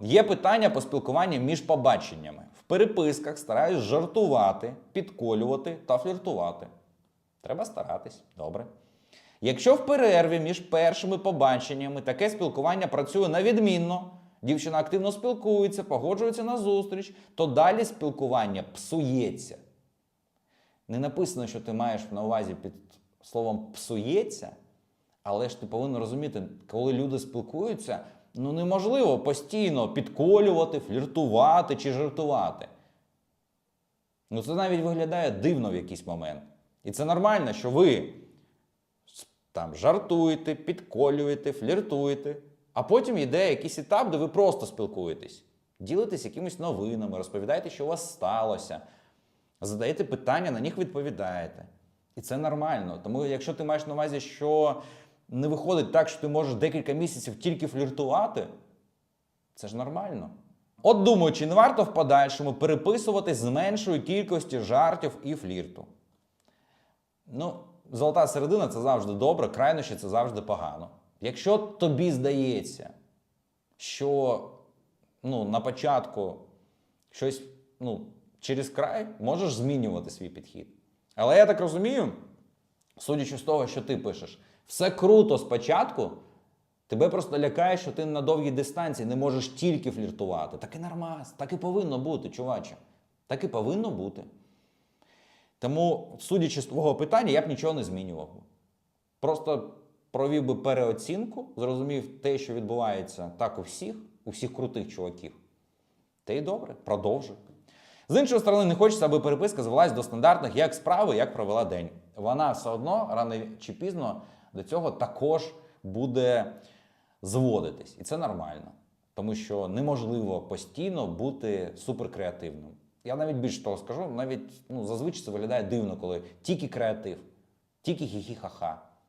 Є питання по спілкуванню між побаченнями. В переписках стараюсь жартувати, підколювати та фліртувати. Треба старатись, добре. Якщо в перерві між першими побаченнями таке спілкування працює на відмінно, дівчина активно спілкується, погоджується на зустріч, то далі спілкування псується. Не написано, що ти маєш на увазі під словом псується, але ж ти повинен розуміти, коли люди спілкуються, ну неможливо постійно підколювати, фліртувати чи жартувати. Ну це навіть виглядає дивно в якийсь момент. І це нормально, що ви там жартуєте, підколюєте, фліртуєте, а потім йде якийсь етап, де ви просто спілкуєтесь, ділитесь якимись новинами, розповідаєте, що у вас сталося, задаєте питання, на них відповідаєте. І це нормально. Тому якщо ти маєш на увазі, що не виходить так, що ти можеш декілька місяців тільки фліртувати, це ж нормально. От думаю, чи не варто в подальшому переписуватись з меншою кількістю жартів і флірту. Ну, золота середина це завжди добре, крайнощі це завжди погано. Якщо тобі здається, що ну, на початку щось ну, через край, можеш змінювати свій підхід. Але я так розумію, судячи з того, що ти пишеш, все круто спочатку, тебе просто лякає, що ти на довгій дистанції не можеш тільки фліртувати. Так і нормас, так і повинно бути, чуваче. Так і повинно бути. Тому, судячи з твого питання, я б нічого не змінював. Просто провів би переоцінку, зрозумів те, що відбувається так у всіх, у всіх крутих чуваків. Та й добре, продовжуй. З іншої сторони, не хочеться, аби переписка звелась до стандартних як справи, як провела день. Вона все одно рано чи пізно до цього також буде зводитись. І це нормально. Тому що неможливо постійно бути суперкреативним. Я навіть більше того скажу, навіть ну, зазвичай це виглядає дивно, коли тільки креатив, тільки хі-хі-ха-ха.